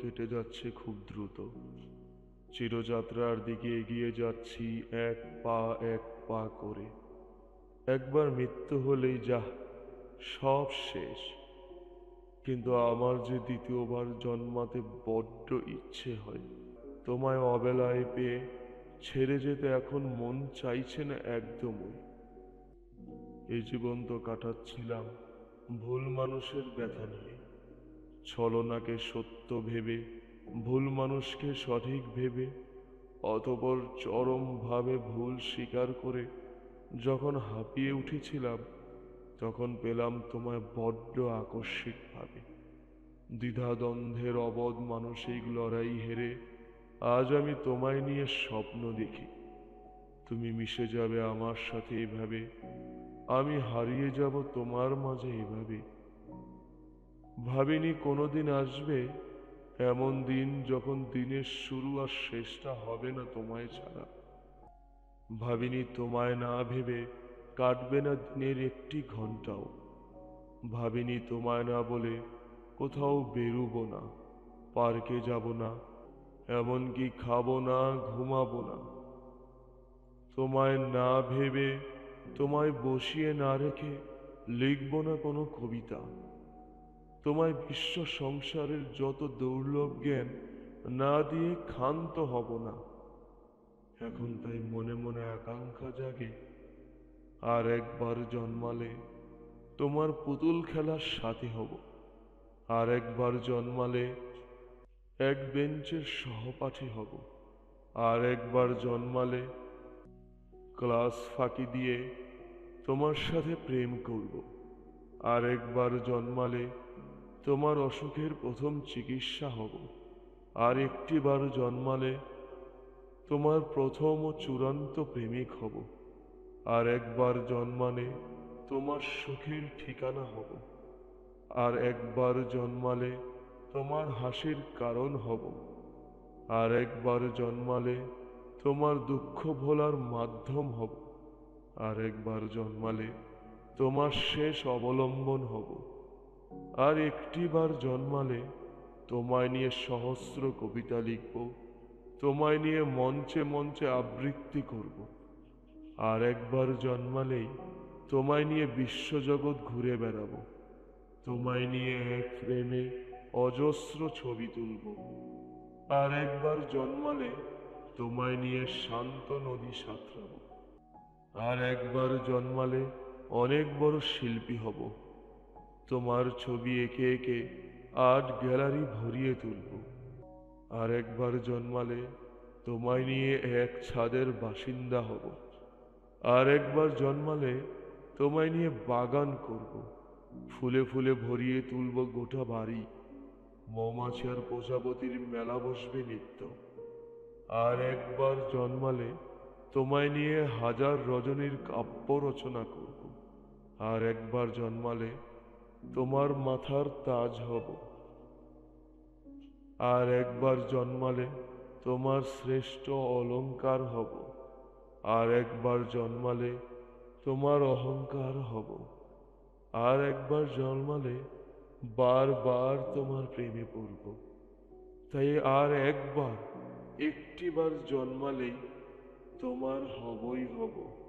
কেটে যাচ্ছে খুব দ্রুত। চিরযাত্রার দিকে এগিয়ে যাচ্ছি এক পা এক পা করে। একবার মৃত্যু হলেই যা, সব শেষ। কিন্তু আমার যে দ্বিতীয়বার জন্মাতে বড্ড ইচ্ছে হয়, তোমায় অবেলায় পেয়ে ছেড়ে যেতে এখন মন চাইছে না একদমই। এই জীবন তো কাটাচ্ছিলাম ভুল মানুষের ব্যথা নিয়ে। ছলনাকে সত্য ভেবে, ভুল মানুষকে সঠিক ভেবে, অতপর চরমভাবে ভুল স্বীকার করে যখন হাঁপিয়ে উঠেছিলাম, তখন পেলাম তোমায় বড্ড আকস্মিকভাবে। দ্বিধাদ্বন্দ্বের অবধ মানসিক লড়াই হেরে, আজ আমি তোমায় নিয়ে স্বপ্ন দেখি। তুমি মিশে যাবে আমার সাথে এভাবে, আমি হারিয়ে যাব তোমার মাঝে এভাবে। ভাবিনি কোনোদিন আসবে, এমন দিন যখন দিনের শুরু আর শেষটা হবে না তোমায় ছাড়া। ভাবিনি তোমায় না ভেবে কাটবে না দিনের একটি ঘন্টাও ভাবিনি তোমায় না বলে কোথাও বেরুবো না, পার্কে যাব না, এমনকি খাব না, ঘুমাবো না। তোমায় না ভেবে তোমায় বসিয়ে না রেখে লিখব না কোনো কবিতা। তোমায় বিশ্ব সংসারের যত দুর্লভ জ্ঞান না দিয়ে ক্ষান্ত হব না। এখন তাই মনে মনে আকাঙ্ক্ষা জাগে, আর একবার জন্মালে তোমার পুতুল খেলার সাথী হব। আর একবার জন্মালে এক বেঞ্চের সহপাঠী হব। আর একবার জন্মালে ক্লাস ফাঁকি দিয়ে তোমার সাথে প্রেম করব। আর একবার জন্মালে তোমার অসুখের প্রথম চিকিৎসা হব। আর একটিবার জন্মালে তোমার প্রথম ও চূড়ান্ত প্রেমিক হব। আর একবার জন্মালে তোমার সুখের ঠিকানা হব। আর একবার জন্মালে তোমার হাসির কারণ হব। আর একবার জন্মালে তোমার দুঃখ ভোলার মাধ্যম হব। আর একবার জন্মালে তোমার শেষ অবলম্বন হব। আর একটিবার জন্মালে তোমায় নিয়ে সহস্র কবিতা লিখব, তোমায় নিয়ে মঞ্চে মঞ্চে আবৃত্তি করব। আর একবার জন্মালেই তোমায় নিয়ে বিশ্বজগৎ ঘুরে বেড়াবো, তোমায় নিয়ে এক ফ্রেমে অজস্র ছবি তুলব। আর একবার জন্মালে তোমায় নিয়ে শান্ত নদী সাঁতরাবো। আর একবার জন্মালে অনেক বড় শিল্পী হব। তোমার ছবি এঁকে এঁকে আর্ট গ্যালারি ভরিয়ে তুলব। আর একবার জন্মালে তোমায় নিয়ে এক ছাদের বাসিন্দা হব। আর একবার জন্মালে তোমায় নিয়ে বাগান করব। ফুলে ফুলে ভরিয়ে তুলব গোটা বাড়ি। মৌমাছি আর প্রজাপতির মেলা বসবে নিত্য। আর একবার জন্মালে তোমায় নিয়ে হাজার রজনীর কাব্য রচনা করব। আর একবার জন্মালে তোমার মাথার তাজ হব। আর একবার জন্মালে তোমার শ্রেষ্ঠ অলংকার হব। আর একবার জন্মালে তোমার অহংকার হব। আর একবার জন্মালে বারবার তোমার প্রেমে পড়ব। তাই আর একবার, একটিবার জন্মালেই তোমার হবই হব।